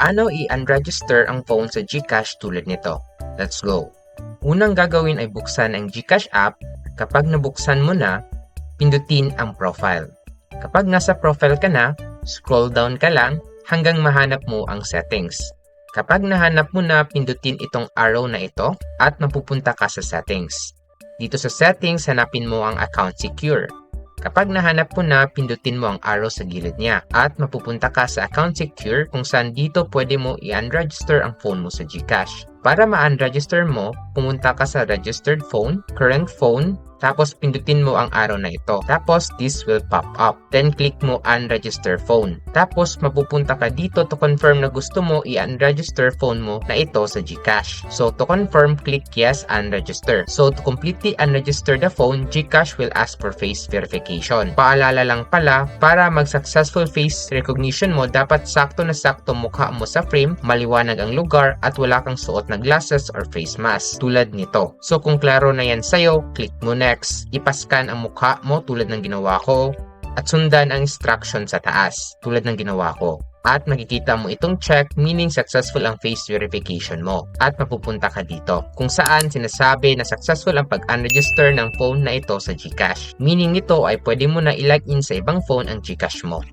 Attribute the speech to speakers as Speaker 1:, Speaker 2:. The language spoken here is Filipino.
Speaker 1: Paano i-unregister ang phone sa GCash tulad nito? Let's go! Unang gagawin ay buksan ang GCash app. Kapag nabuksan mo na, pindutin ang profile. Kapag nasa profile ka na, scroll down ka lang hanggang mahanap mo ang settings. Kapag nahanap mo na, pindutin itong arrow na ito at mapupunta ka sa settings. Dito sa settings, hanapin mo ang account secure. Kapag nahanap mo na, pindutin mo ang arrow sa gilid niya at mapupunta ka sa account secure kung saan dito pwede mo i-unregister ang phone mo sa GCash. Para ma-unregister mo, pumunta ka sa registered phone, current phone, tapos pindutin mo ang arrow na ito. Tapos this will pop up. Then click mo unregister phone. Tapos mapupunta ka dito to confirm na gusto mo i-unregister phone mo na ito sa GCash. So to confirm, click yes unregister. So to completely unregister the phone, GCash will ask for face verification. Paalala lang pala, para mag-successful face recognition mo, dapat sakto na sakto mukha mo sa frame, maliwanag ang lugar, at wala kang suot na glasses or face mask tulad nito. So kung klaro na yan sa'yo, click mo next. Ipaskan ang mukha mo tulad ng ginawa ko at sundan ang instruction sa taas tulad ng ginawa ko. At makikita mo itong check meaning successful ang face verification mo at mapupunta ka dito kung saan sinasabi na successful ang pag-unregister ng phone na ito sa GCash. Meaning nito ay pwede mo na ilagin sa ibang phone ang GCash mo.